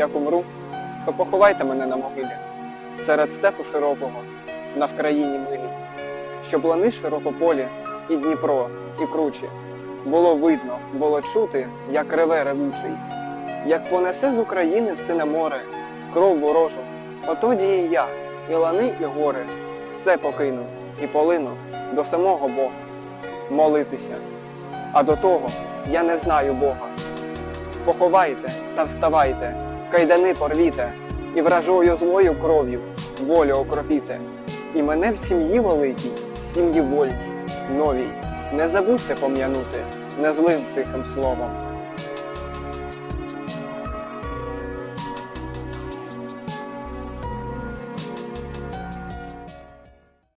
як умру, то поховайте мене на могилі, серед степу широкого, на вкраїні милій, щоб лани широкополі, і Дніпро, і кручі. Було видно, було чути, як реве ревучий, як понесе з України в сине море, кров ворожу, отоді і я, і лани, і гори, все покину і полину до самого Бога, молитися. А до того я не знаю Бога. Поховайте та вставайте, кайдани порвіте, і вражою злою кров'ю волю окропіте. І мене в сім'ї великій, в сім'ї вольній, новій, не забудьте пом'янути незлим тихим словом.